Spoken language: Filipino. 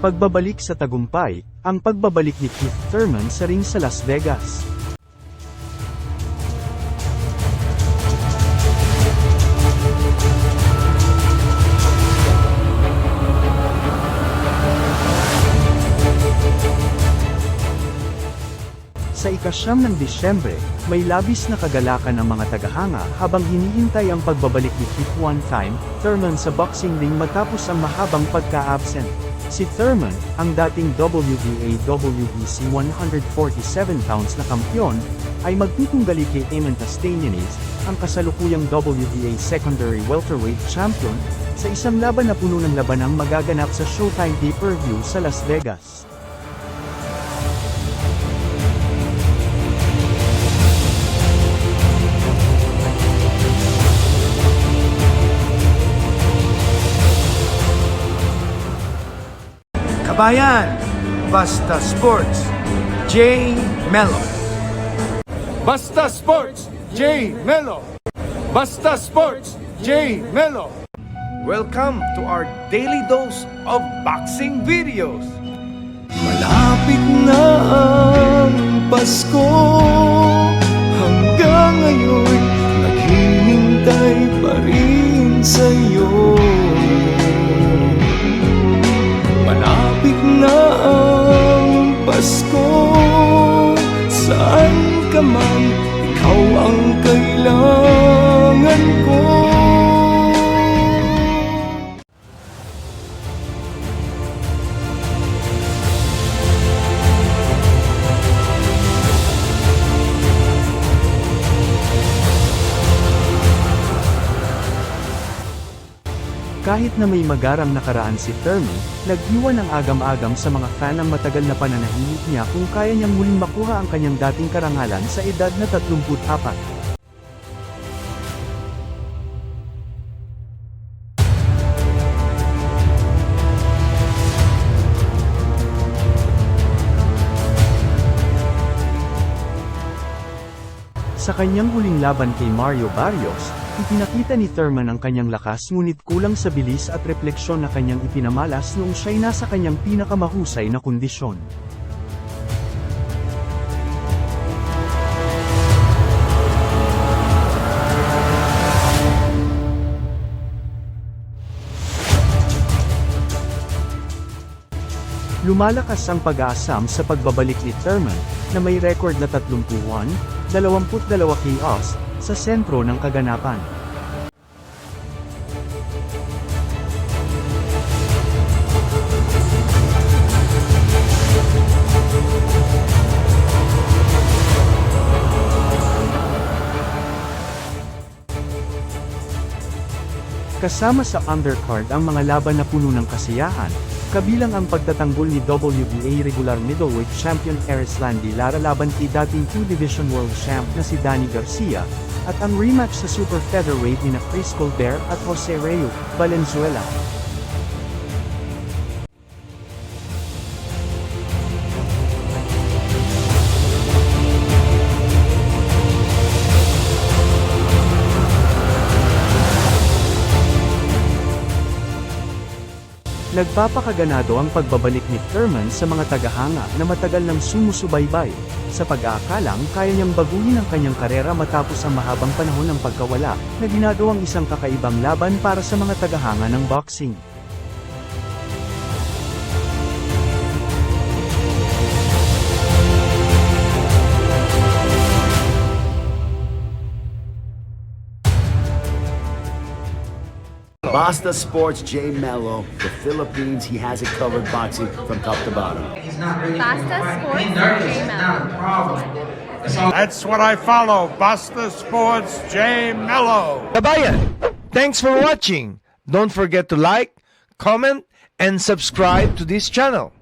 Pagbabalik sa tagumpay, ang pagbabalik ni Keith Thurman sa ring sa Las Vegas. Sa ikasyam ng Disyembre, may labis na kagalakan ang mga tagahanga habang hinihintay ang pagbabalik ni Keith one time, Thurman sa boxing ring matapos ang mahabang pagka-absent. Si Thurman, ang dating WBA WBC 147 pounds na kampyon, ay magtutunggali kay Eamon Castellanes, ang kasalukuyang WBA secondary welterweight champion, sa isang laban na puno ng labanang magaganap sa Showtime pay-per-view sa Las Vegas. Kabayan, Basta Sports, J. Mello. Basta Sports, J. Melo. Basta Sports, J. Melo. Welcome to our daily dose of boxing videos. Malapit na bằng cây lá. Kahit na may magarang nakaraan si Thurman, nagdiwan ng agam-agam sa mga fan ang matagal na pananahimik niya kung kaya niyang muling makuha ang kanyang dating karangalan sa edad na 34. Sa kanyang huling laban kay Mario Barrios, ipinakita ni Thurman ang kanyang lakas ngunit kulang sa bilis at refleksyon na kanyang ipinamalas noong siya'y nasa kanyang pinakamahusay na kondisyon. Lumalakas ang pag-aasam sa pagbabalik ni Thurman, na may record na 31, 22 KOs, sa sentro ng kaganapan. Kasama sa undercard ang mga laban na puno ng kasiyahan, kabilang ang pagtatanggol ni WBA regular middleweight champion Eris Landi Lara laban kay dating 2 Division World Champ na si Danny Garcia, at ang rematch sa super featherweight ni na Chris Colbert at Jose Reo, Valenzuela. Nagpapakaganado ang pagbabalik ni Thurman sa mga tagahanga na matagal nang sumusubaybay, sa pag-aakalang kaya niyang baguhin ang kanyang karera matapos ang mahabang panahon ng pagkawala, na ginagawang isang kakaibang laban para sa mga tagahanga ng boxing. Basta Sports J Mello, the Philippines, he has it covered boxing from top to bottom. He's not really Basta Sports J That's what I follow. Basta Sports, J. Mello. Kabayan, thanks for watching. Don't forget to like, comment, and subscribe to this channel.